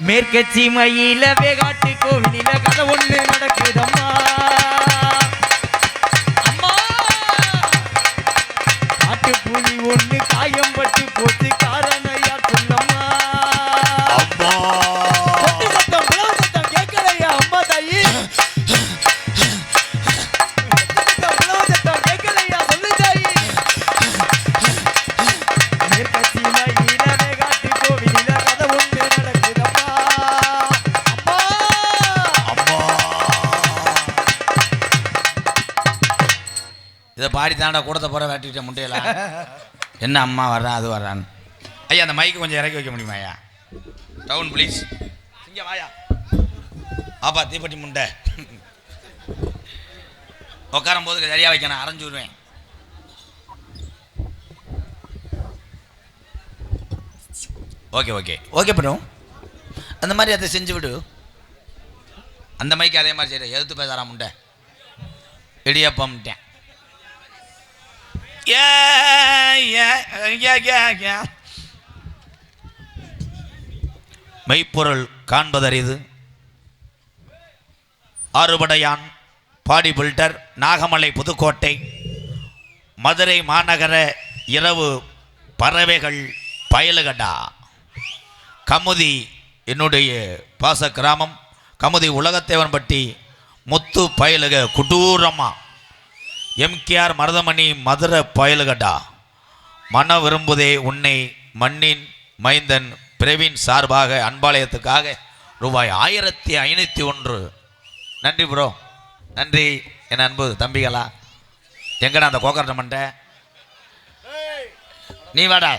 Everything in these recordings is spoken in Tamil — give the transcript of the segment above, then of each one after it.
மேற்கச்சி மயில வேகாட்டு கோவிலில கதை ஒண்ணு நடக்குதம்மா. இதை பாடி தாண்டா கூடத்தை போகிற வெட்டிட்டேன் முட்டையில என்ன அம்மா வர்றான் அது வர்றான்னு. ஐயா அந்த மைக்கு கொஞ்சம் இறக்கி வைக்க முடியுமா ஐயா? டவுன் ப்ளீஸ் இங்கே வாயா. ஆப்பா தீப்பெட்டி முண்டை. உட்காரும் போது சரியாக வைக்கணும் அரைஞ்சு விடுவேன். ஓகே ஓகே ஓகே பண்ணும் அந்த மாதிரி அதை செஞ்சு விடு. அந்த மைக்கு அதே மாதிரி செய்கிற எதிர்த்து பேசுகிறா முண்டை. இடியப்பம்ட்டேன். மெய்ப்பொருள் காண்பதறிது. ஆறுபடையான் பாடி பில்டர் நாகமலை புதுக்கோட்டை மதுரை மாநகர இரவு பறவைகள் பயலுகடா. கமுதி என்னுடைய பாச கிராமம். கமுதி உலகத்தேவன்பட்டி முத்து பயலுக குடூரமாக எம்கேஆர் மருதமணி மதுரை பயலுகடா மன விரும்புதே உன்னை மண்ணின் மைந்தன் பிரவீன் சார்பாக அன்பாலயத்துக்காக ரூபாய் ஆயிரத்தி ஐநூற்றி ஒன்று. நன்றி ப்ரோ நன்றி என் அன்பு தம்பிகளா. எங்கடா அந்த கோக்கரட்ட மண்டை? நீ வாடா.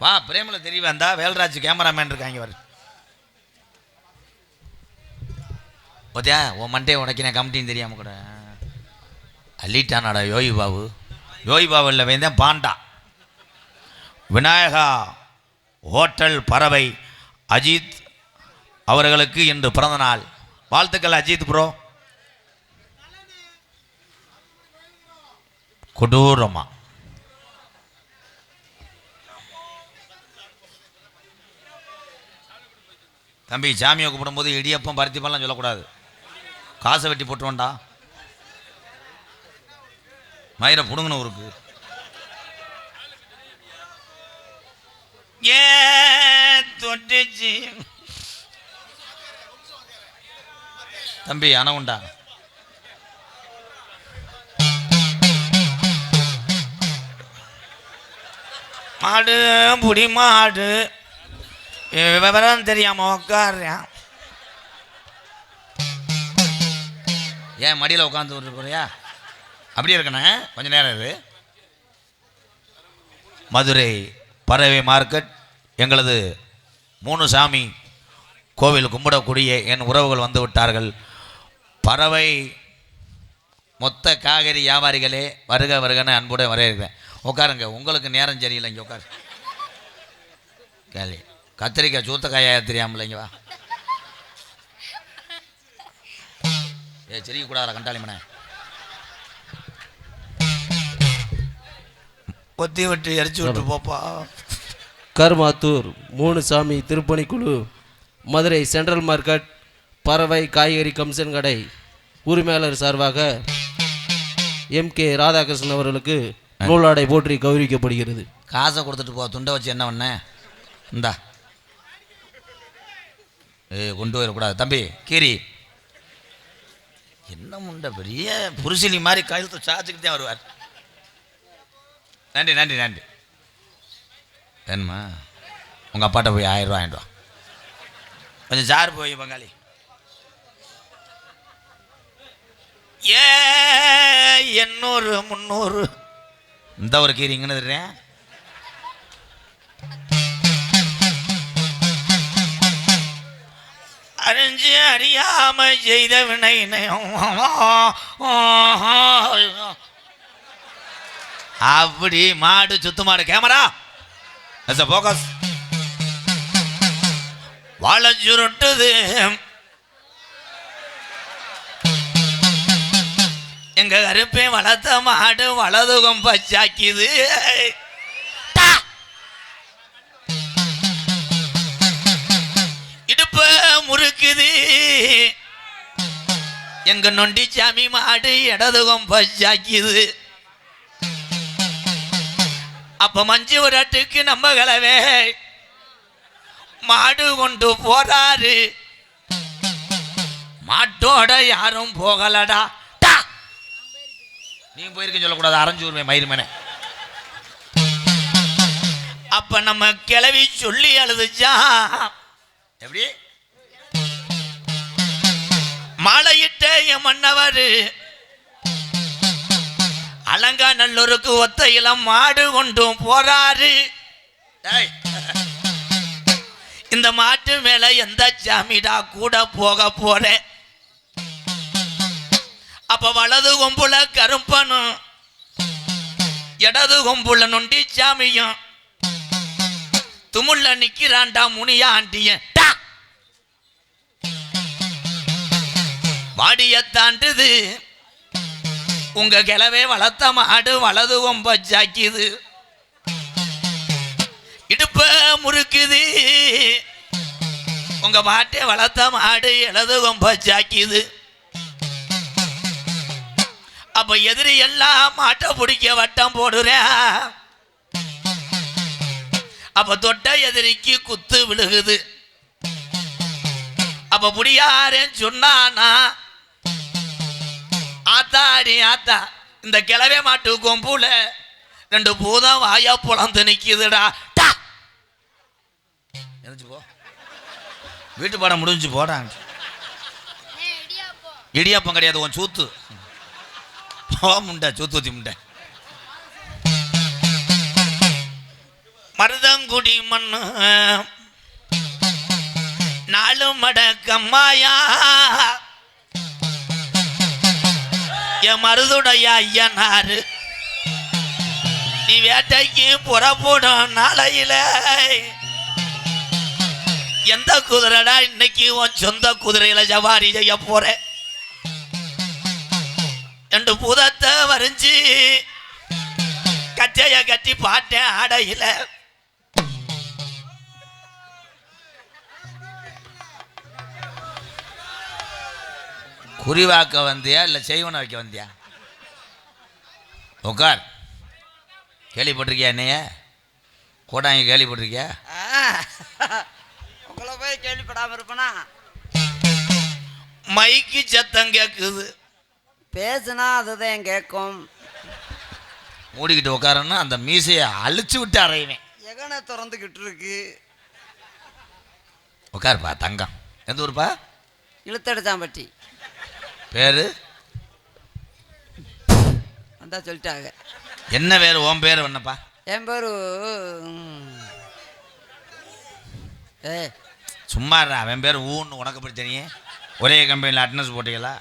வா பிரேமில் தெரிய வந்தா வேல்ராஜ் கேமராமேன் இருக்காங்க வரு ஓத்தியா உன் மண்டையை நான் கமிட்டின்னு தெரியாமல் கூட. அள்ளிட்டானாடா யோகி பாபு யோகி பாபு இல்லை வேந்தேன் பாண்டா. விநாயகா ஹோட்டல் பறவை அஜித் அவர்களுக்கு இன்று பிறந்த நாள் வாழ்த்துக்கள் அஜித் ப்ரோ. கொடூரமா. தம்பி சாமியை கூப்பிடும்போது இடியப்பம் பருத்திப்பெல்லாம் சொல்லக்கூடாது. காசை வெட்டி போட்டுருவோண்டா மயிரை பிடுங்கணும் ஊருக்கு. ஏ தொட்டுச்சு. தம்பி அணவுண்டா மாடு புடி மாடு. விவரம் தெரியாம உட்காடுறேன் ஏன் மடியில் உட்காந்து விட்டு போறியா அப்படியே இருக்கண்ணே கொஞ்சம் நேரம் இது மதுரை பறவை மார்க்கெட் எங்களது மூணு சாமி கோவில் கும்பிடக்கூடிய என் உறவுகள் வந்து விட்டார்கள். பறவை மொத்த காய்கறி வியாபாரிகளே வருக வருகன்னு அன்புடன் வரையிருக்கிறேன் உட்காருங்க உங்களுக்கு நேரம் சரியில்லை இங்கே உட்காரு. கேள்வி கத்திரிக்காய் சூத்தக்காயா தெரியாமல் இங்கே வா. ஏ சிரிக்கக்கூடாதா கண்டாளிமண்ணே. கொத்தி விட்டு எரிச்சு விட்டு போப்பா. கருமாத்தூர் மூணு சாமி திருப்பணிக்குழு மதுரை சென்ட்ரல் மார்க்கெட் பறவை காய்கறி கமிஷன் கடை உரிமையாளர் சார்பாக எம் கே ராதாகிருஷ்ணன் அவர்களுக்கு நூலாடை போற்றி கௌரவிக்கப்படுகிறது. காசை கொடுத்துட்டு போ துண்டை வச்சு என்ன பண்ண? இந்தா. ஏய் கொண்டு போயிடக்கூடாது தம்பி கீரி. என்ன முண்டை பெரிய புருசிலி மாதிரி கழுத்து சாச்சுக்கிட்டே வருவார். நன்றி நன்றி நன்றி. வேணுமா? உங்கள் அப்பாட்ட போய் ஆயிரம் ரூபா வாங்கிட்டு கொஞ்சம் சார் போய் பங்காளி. ஏ எண்ணூறு முந்நூறு இந்த ஒரு கீரி இங்கன்னு தர்றேன் அறிஞ்சு அறியாமல் செய்த வினை அப்படி மாடு சுத்தமாடு கேமரா. போக்கஸ் வளைஞ்சுருட்டுது எங்க கருப்பே வளர்த்த மாடு வலதுகம் பச்சாக்கிது. இடுப்ப முறுக்குது. எங்க நொண்டி சாமி மாடு இடதுகம் பச்சாக்கிது. அப்ப மஞ்சு விரட்டுக்கு நம்ம கலவே. மாடு கொண்டு போறாரு. மாட்டோட யாரும் போகலடா. நீ போயிருக்க சொல்லக்கூடாது அரைஞ்சூர்மே மயிர்மேனே. அப்ப நம்ம கிளவி சொல்லி அழுதுச்சா? எப்படி? மாலையிட்ட என் மன்னவர் அலங்காநல்லூருக்கு ஒத்த இளம் மாடு கொண்டும் போறாரு. இந்த மாட்டு மேல எந்த சாமிடா கூட போக போறேன் அப்ப வலது கொம்புல கரும்பனும் இடது கொம்புல நொண்டி சாமியும். துமுள்ள நிக்கிறான்டா முனியா ஆண்டியன். வாடியத்தாண்டுது வாடிய தாண்டுது. உங்க கிளவே வளர்த்த மாடு வலது ஒம்ப ஜாக்கிது இடுப்ப முறுக்குது. உங்க மாட்டை வளர்த்த மாடு இடது கொம்ப ஜாக்கிது அப்ப எதிரி எல்லாம் மாட்டை பிடிக்க வட்டம் போடுறேன் அப்ப தொட்ட எதிரிக்கு குத்து விழுகுது. அப்ப முடியாரேன்னு சொன்னானா ஆத்தாடி ஆத்தா. இந்த கிளவே மாட்டு கொம்புல ரெண்டு பூதம் வாயா புலந்து நிக்குதுடா. டா! போ. வீட்டு பாடம் முடிஞ்சு போடா. இடியாப்பம் கிடையாது உன் சூத்து. போ முண்டை சூத்து ஊத்தி முண்டை. மருதங்குடி மண்ணு. நாலு மடக்கம்மாயா என் மருதுடைய ஐயனாரு. நீ வேட்டைக்கு புறப்படும் நாளையில. எந்த குதிரைடா இன்னைக்கு உன் சொந்த குதிரையில ஜவாரி செய்ய போற? ரெண்டு பூதத்தை வரைஞ்சி கச்சைய கட்டி பாட்டேன் ஆடையில. குறிவாக்க வந்தியா இல்லை செய்வன வைக்க வந்தியா? உட்கார் கேள்விப்பட்டிருக்கியா என்னைய? கூட்டாங்க கேள்விப்பட்டிருக்கியா? உங்களை போய் கேள்விப்படாம இருப்பனா? மைக்கு சத்தம் கேட்குது பேசுனா அதுதான் கேட்கும் மூடிக்கிட்டு உட்காரன்னா அந்த மீசையை அழிச்சு விட்டு அறையுவேன். எகனை திறந்துக்கிட்டு இருக்கு. உட்காருப்பா தங்கம். எந்த ஊருப்பா? இழுத்தடிச்சாம்பட்டி. பேரு? அதான் சொல்லிட்டாங்க. என்ன பேர்? உன் பேர் என்னப்பா என் பேரு ஏ சும்மா அவன் பேர் ஊன்னு. உனக்கு தெரியும்? ஒரே கம்பெனியில் அட்டனன்ஸ் போட்டீங்களா?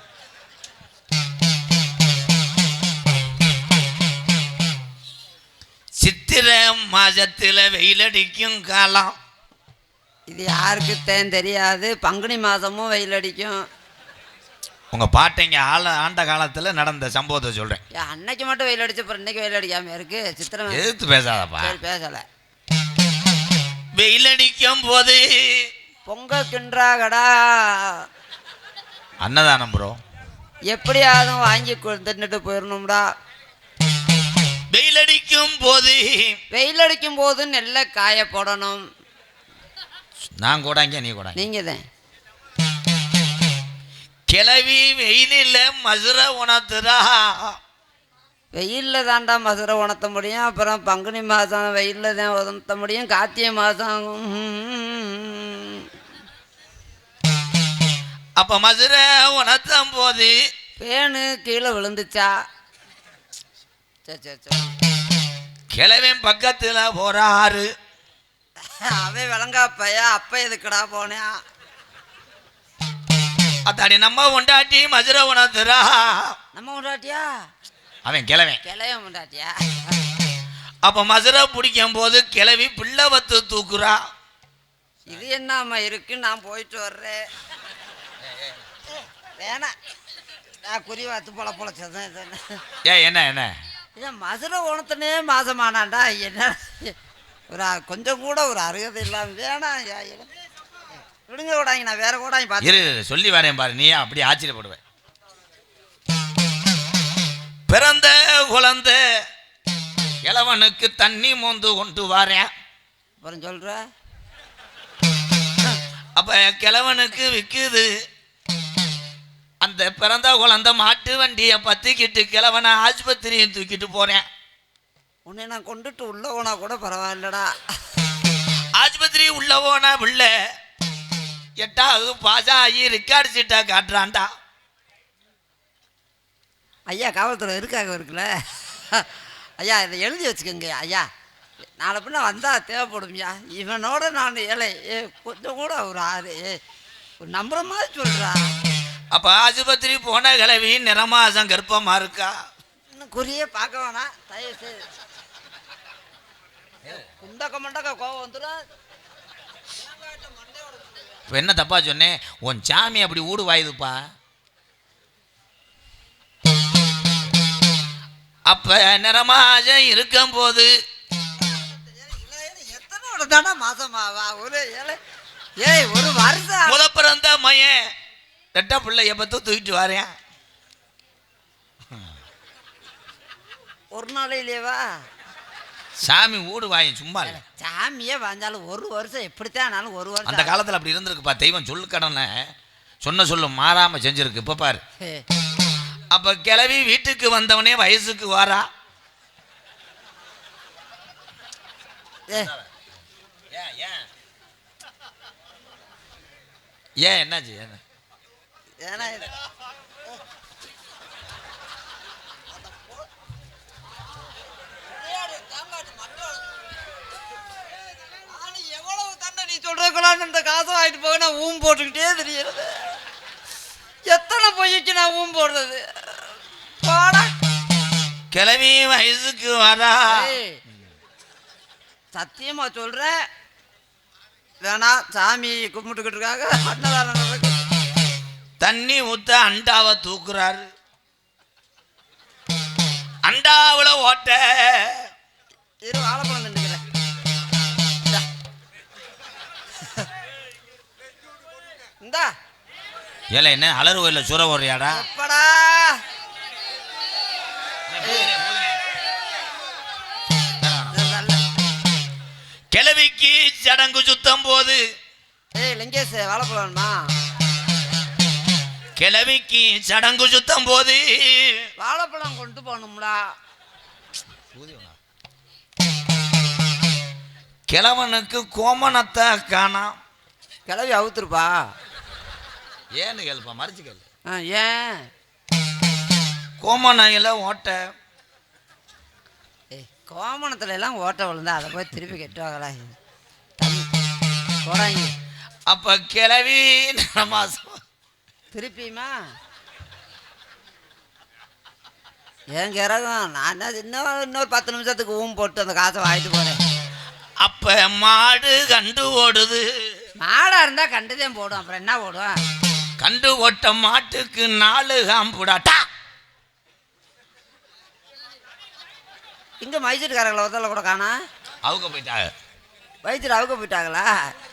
சித்திரை மாசத்துல வெயிலடிக்கும் காலம். இது யாருக்குத்தான் தெரியாது. பங்குனி மாதமும் வெயில் அடிக்கும். உங்க பாட்டைங்க ஆள ஆண்ட காலத்துல நடந்த சம்பவத்தை சொல்றேன். ஏன் அன்னைக்கு மட்டும் வெயில் அடிச்சு அப்புறம் இன்னைக்கு வெயில் அடிக்காம இருக்கு. சித்திரம் எதிர்த்து பேசாதப்பா. பேசலை. வெயிலடிக்கும் போது பொங்க கின்றாகடா அன்னதானம் ப்ரோ எப்படியாவது வாங்கி கொ- தின்னுட்டு போயிடணும்டா வெயிலடிக்கும் போது வெயில் அடிக்கும் போது நெல்லை காய போடணும். நான் கூடாங்க நீ கூடாங்க நீங்க தான். கிளவி வெயிலில் மதுர உணர்த்துறா வெயிலில் தாண்டா மதுரை உணர்த்த முடியும். அப்புறம் பங்குனி மாதம் வெயிலில் தான் உணர்த்த முடியும். கார்த்திகை மாதம் அப்ப மதுரை உணர்த்தும் போது பேனு கீழே விழுந்துச்சா? கிழவன் பக்கத்துல போறாரு அவன் விளங்காப்பையா? அப்ப எதுக்குடா போனேன்? அத்தாடி நம்ம உண்டாட்டி மதுரை உணர்த்துறா நம்ம முண்டாட்டியா அவன் கிழவன். கிளைய முண்டாட்டியா அப்ப மதுரை பிடிக்கும் போது கிளவி பிள்ளை வத்து தூக்குறா. இது என்னம்மா இருக்கு? நான் போயிட்டு வர்றேன். வேணாம். நான் குறி வாத்து போல பொழைச்சதான். ஏ என்ன என்ன? ஏன் மதுரை உணத்துனே மாசமானாண்டா. என்ன? ஒரு கொஞ்சம் கூட ஒரு அருகதை இல்லாம வேணாம். விடுங்க கூடாங்க நான் வேற கூடாங்க பார்த்து இரு சொல்லி வரேன் பாரு. நீ அப்படியே ஆச்சரியப்படுவேன் பிறந்த குழந்தை கிழவனுக்கு தண்ணி மோந்து கொண்டு வரேன் அப்புறம் சொல்ற? அப்ப கிழவனுக்கு விக்குது. அந்த பிறந்த குழந்தை மாட்டு வண்டியை பத்திக்கிட்டு கிழவனை ஆஸ்பத்திரியும் தூக்கிட்டு போறேன். உன்னை நான் கொண்டுட்டு உள்ள போனா கூட பரவாயில்லடா. ஆஸ்பத்திரி உள்ள போனா பிள்ளை எட்டாவது பாஸ் ஆகி ரெக்கார்டு சீட்டா காட்டுறான்டா. ஐயா காவல்துறை இருக்காங்க இருக்குல்ல? ஐயா இதை எழுதி வச்சுக்கோங்க ஐயா. நாளை பின்ன வந்தால் தேவைப்படும்யா இவனோட நான் ஏழை. ஏ கொஞ்சம் கூட ஒரு ஆறு ஏ ஒரு நம்புற மாதிரி சொல்கிறா அப்ப ஆஸ்பத்திரி போன கிழவி நிறமாசம் கர்ப்பமா இருக்கா? இன்னும் குறியே பார்க்க வேணாம். தயவு செய்து. குண்டக்க மண்டக்க கோவம் வந்துடும் இப்ப என்ன தப்பா சொன்னேன் உன் சாமி அப்படி ஊடு வாயுதுப்பா அப்ப நிறமாசம் இருக்கும் போது எத்தனை தானே மாசமாவா ஒரு ஏழை ஏய் ஒரு வருஷம் முத பிறந்த மையன் ரெட்ட பிள்ளைய பத்து தூக்கிட்டு வரேன் ஒரு நாளையிலேவா? சாமி ஊடு வாயும் சும்மா இல்லை சாமியே வாஞ்சாலும் ஒரு வருஷம் எப்படித்தான் ஆனாலும் ஒரு அந்த வருஷம் காலத்துல அப்படி இருந்திருக்குப்பா. தெய்வம் சொல்லு கடனை சொன்ன சொல்லு மாறாம செஞ்சிருக்கு. இப்ப பாரு. அப்ப கிளவி வீட்டுக்கு வந்தவனே வயசுக்கு வாரா. ஏ. ஏன் என்னாச்சு? என்ன ஏன்னா வாங்கிட்டு போக நான் ஊம் போட்டுக்கிட்டே தெரியுது எத்தனை பொய்க்கு நான் ஊம் போடுறது? போடா கிளவி வயசுக்கு வரா சத்தியமா சொல்றேன் வேணாம் சாமி கும்பிட்டுக்கிட்டு இருக்காங்க அன்னதானம். தண்ணி ஊத்த அண்டாவை தூக்குறாரு. அண்டாவுல ஓட்ட. இரு வாழைப்பழம் இந்தா. ஏல என்ன அலறு கோயில சுர ஓடுறியாடா எப்படா. கிளவிக்கு சடங்கு சுத்தம் போது. ஏய் லிங்கேஷ் வாழைப்பழம் வேணுமா? கிளவிக்கு சடங்கு சுத்தம் போது. வாழைப்பழம் கொண்டு போகணும்டா. கிழவனுக்கு கோமணத்தை காணாம். கிளவி அவுத்துருப்பா. ஏன்னு கேளுப்பா மறைச்சு கேளு. ஏன் கோமணையில ஓட்ட. ஏய் கோமணத்துல எல்லாம் ஓட்ட விழுந்தா அதை போய் திருப்பி கட்டுவாங்களா போடாங்க அப்ப கிளவி மாசம் திருப்பியுமா? ஏன் கிறகம் நான் இன்னும் இன்னொரு பத்து நிமிஷத்துக்கு ஊம் போட்டு அந்த காசை வாங்கிட்டு போகிறேன் அப்ப மாடு கண்டு ஓடுது. மாடா இருந்தால் கண்டுதான் போடும் அப்புறம் என்ன போடும்? கண்டு ஓட்ட மாட்டுக்கு நாலு காம்புடாட்டா இங்கே மைசூர்காரங்களை ஒருத்தல கூட காணா. அவங்க போயிட்டாங்க வயிற்றுல அவுக்க போயிட்டாங்களா?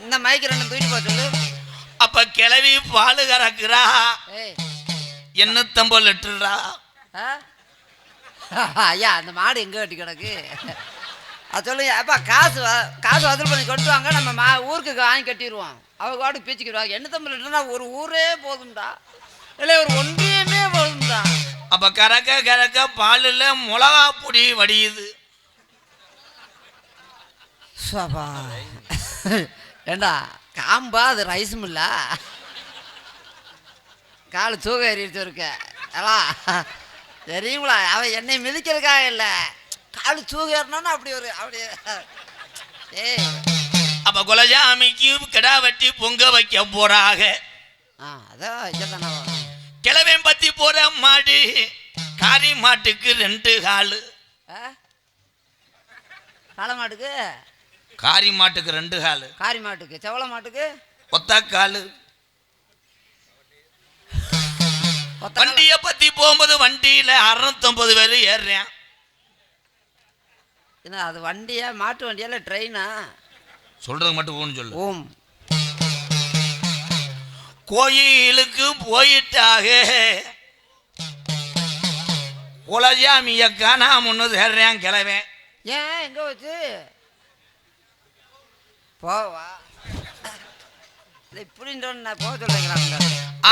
இந்த மைக்கு ரெண்டு தூக்கிட்டு போக சொல்லு. அப்ப கிளவி பால் கறக்குறா. எண்ணூத்தம்பது லிட்டருடா ஆ? ஐயா அந்த மாடு எங்கே கட்டி கிடக்கு? அது சொல்லுங்க. அப்பா காசு காசு வசூல் பண்ணி கொண்டு வாங்க நம்ம மா ஊருக்கு வாங்கி கட்டிடுவோம் அவங்க வாடு பீச்சிக்கிடுவாங்க என்ன தம்பி இல்லைன்னா ஒரு ஊரே போதும்டா. இல்லை ஒரு ஒன்றியமே போதும்டா. அப்ப கறக்க கறக்க பாலில் மிளகா பொடி வடியுது. சபா ஏண்டா காம்பா அது ரைஸும் இல்லை கால் தூக்க ஏறிடுச்சு இருக்க தெரியுங்களா? அவன் என்னை மிதிக்கிறதுக்காக இல்லை. கால் தூக்க ஏறினான்னு அப்படி ஒரு அப்படி ஏய். அப்ப குலஜாமிக்கு கிடா வெட்டி பொங்க வைக்க போறாக. அதான் கிழவன் பத்தி போற மாடு காரி மாட்டுக்கு ரெண்டு காலு. காளை மாட்டுக்கு? காரி மாட்டுக்கு ரெண்டு காலு. காரி மாட்டுக்கு. செவள மாட்டுக்கு? ஒத்த காலு. வண்டிய பத்தி போகும்போது வண்டியில அறுநூத்தொன்பது பேர் ஏறுறேன். என்ன அது வண்டியா மாட்டு வண்டியா இல்லை ட்ரெயினா சொல்றது மட்டும் ஊன்னு சொல்லு. ஓம் கோயிலுக்கு போயிட்டாக. குலஜாமிய காணாம ஒன்று தேடுறேன் கிளவேன் ஏன் எங்க வச்சு போவா.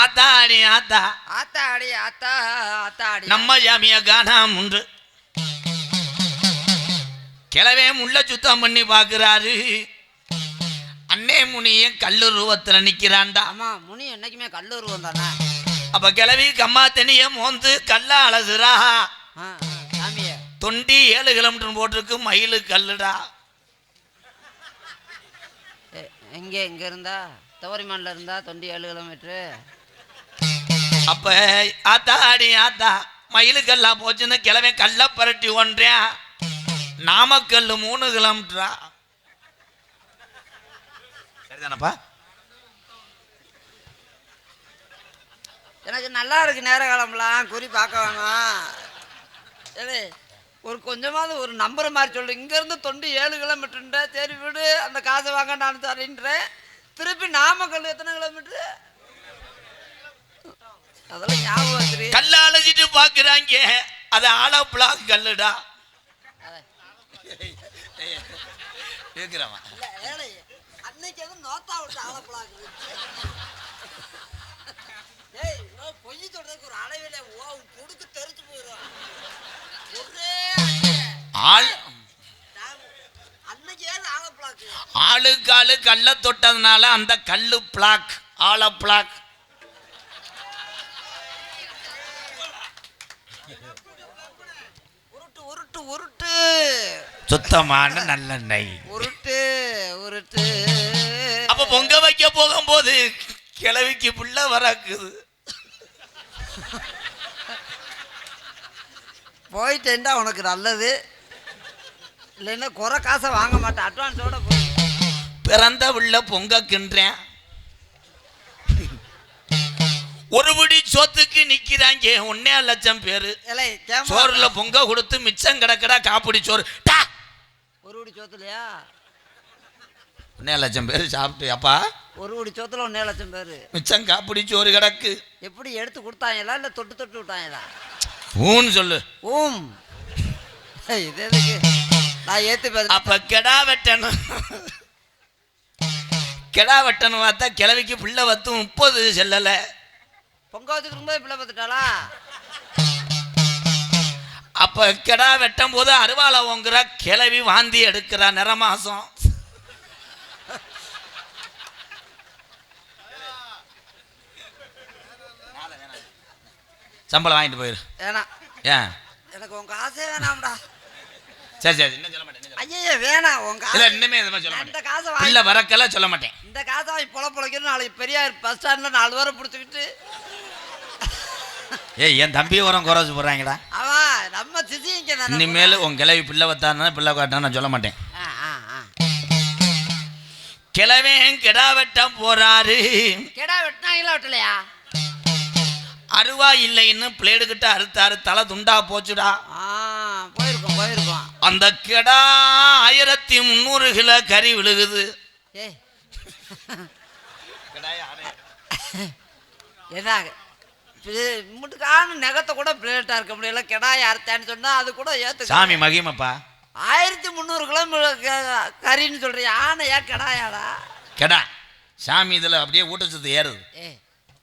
ஆத்தாடி ஆத்தா ஆத்தா அடி ஆத்தா. ஆத்தா அடி நம்ம ஜாமிய காணாம உண்டு. கிளவே முள்ள சுத்தம் பண்ணி பார்க்குறாரு. அன்னே முனிய கல்லு ரூபத்தில் நிற்கிறான்டா ஆமா முனி என்னைக்குமே கல்லூருவம் தானே? அப்ப கிளவி கம்மா தண்ணிய மோந்து கல்ல அலசுறா. சாமியே. தொண்டி ஏழு கிலோமீட்டர் போட்டிருக்கு மயிலு கல்லுடா. எங்க எங்க இருந்தா? தவரிமான்ல இருந்தா தொண்டி ஏழு கிலோமீட்டரு. அப்ப ஆத்தாடி ஆத்தா மயிலு கல்லா போச்சுன்னு கிளவே கல்ல பரட்டி ஒன்றேன். நாமக்கல் மூணு கிலோமீட்டரா? சரிதானப்பா? எனக்கு நல்லா இருக்கு நேர காலம்லாம் குறி பார்க்க வேணாம் ஒரு கொஞ்சமாவது ஒரு நம்புற மாதிரி சொல்லு. இங்கேருந்து தொண்டு ஏழு கிலோமீட்டருன்ற சரி விடு அந்த காசை வாங்க நான் தரேன்றேன். திருப்பி நாமக்கல் எத்தனை கிலோமீட்டரு? அதெல்லாம் ஞாபகம் கல்ல அழைச்சிட்டு பாக்குறாங்க அது ஆலோ பிளாக் கல்லுடா. அன்னைக்கு எதுவும் நோத்தா விட்டு ஆளப்படாது ஏய் பொய் சொல்றதுக்கு ஒரு அளவில ஓ புடுக்கு தெரிச்சு போயிடும் ஒரே. ஆள் ஆளுக்கு ஆளு கல்ல தொட்டதுனால அந்த கல்லு பிளாக் ஆல பிளாக் உருட்டு உருட்டு உருட்டு. சுத்தமான நல்லெண்ணெய். உருட்டு உருட்டு. அப்ப பொங்க வைக்க போகும்போது கிழவிக்கு புள்ள வரக்குது. போயிட்டேன்டா உனக்கு நல்லது. இல்லைன்னா குறை காசை வாங்க மாட்டேன் அட்வான்ஸோட பிறந்த புள்ள பொங்க ஒரு பிடி சோத்துக்கு நிக்கிறாங்க. ஒன்னே லட்சம் பேரு. சோறுல பொங்க கொடுத்து மிச்சம் கிடக்கடா காப்பிடி சோறு. டா! ஒரு குடி சோத்துலையா? ஒன்னே லட்சம் பேர் சாப்பிட்டு அப்பா ஒரு குடி சோத்துல ஒன்றே லட்சம் பேர். மிச்சம் காப்பிடி சோறு கிடக்கு. எப்படி எடுத்து கொடுத்தாங்களா இல்லை தொட்டு தொட்டு விட்டாங்களா ஊன்னு சொல்லு. ஊம். இது எதுக்கு? நான் ஏத்து பேச அப்ப கெடா வெட்டணும். கெடா வெட்டணும் பார்த்தா கிழவிக்கு பிள்ளை வத்து முப்பது செல்லல. பொங்க வச்சுக்கு இருக்கும்போது பிள்ளை பார்த்துட்டாளா? அப்ப கெடா வெட்டும் போது அருவாளை ஓங்குற கிழவி வாந்தி எடுக்கிறா நிறமாசம். சம்பளம் வாங்கிட்டு போயிரு. வேணாம். ஏன் எனக்கு உங்க ஆசை வேணாம்டா. சரி சரி இன்னும் சொல்ல மாட்டேன் ஐயோ வேணாம். உங்க மாட்டேன். இல்ல இன்னுமே எதுவுமே சொல்ல நான் இந்த மாட்டேன் காசை பிள்ளை வரக்கெல்லாம் சொல்ல மாட்டேன். இந்த காசை வாங்கி பொல பொழைக்கணும் நாளைக்கு பெரியார் பஸ் ஸ்டாண்டில் நாலு பேரை பிடிச்சிக்கிட்டு ஏய் என் தம்பி உரம் குறைச்சு போடுறாங்கடா. அவன் நம்ம சிசிங்க இனிமேல் உன் கிளவி பிள்ளை வத்தாருன்னா பிள்ளை காட்டினா நான் சொல்ல மாட்டேன். கிழவன் கிடா வெட்டம் போறாரு. கெடா வெட்டினாங்களா வெட்டலையா? அருவா இல்லைன்னு பிளேடு கிட்ட அறுத்தாரு தலை துண்டா போச்சுடா. ஆ போயிருக்கோம் போயிருக்கோம். அந்த கிடா ஆயிரத்தி முந்நூறு கிலோ கறி விழுகுது. ஏய். என்ன முட்டுக்கான நகத்தை கூட பிளேட்டாக இருக்க முடியல. கெடா யார்த்தான்னு சொன்னா அது கூட ஏற்று சாமி மகிமப்பா. ஆயிரத்தி முந்நூறு கிலோமீட்டர் கறின்னு சொல்றியா ஆனை ஏன் கெடாயாடா? கெடா. சாமி இதில் அப்படியே ஊட்டச்சத்து ஏறுது. ஏ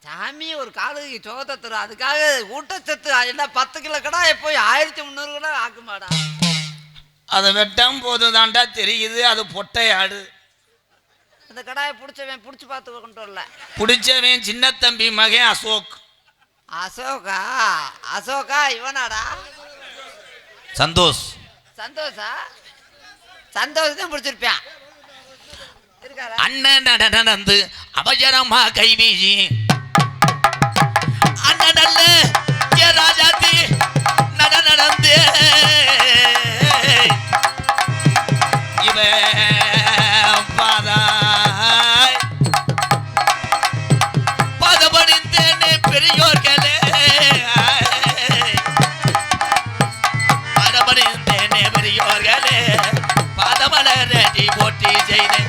சாமி ஒரு காலுக்கு சோகத்தை தரும். அதுக்காக ஊட்டச்சத்து என்ன பத்து கிலோ கடா போய் ஆயிரத்தி முந்நூறு கிலோ ஆக்குமாடா? அதை வெட்டும் போது தாண்டா தெரியுது. அது பொட்டை ஆடு அந்த கடாயை பிடிச்சவன் பிடிச்சி பார்த்து கொண்டு வரல. பிடிச்சவன் சின்ன தம்பி மகன் அசோக். அசோகா அசோகா இவனாடா. சந்தோஷ். சந்தோஷா? சந்தோஷ் தான் பிடிச்சிருப்பான் அண்ணன் நடந்து அபஜரமா கைவீசி அண்ணன் நல்ல ராஜாத்தி நட நடந்து. மலரடி போட்டி செய்தேன்.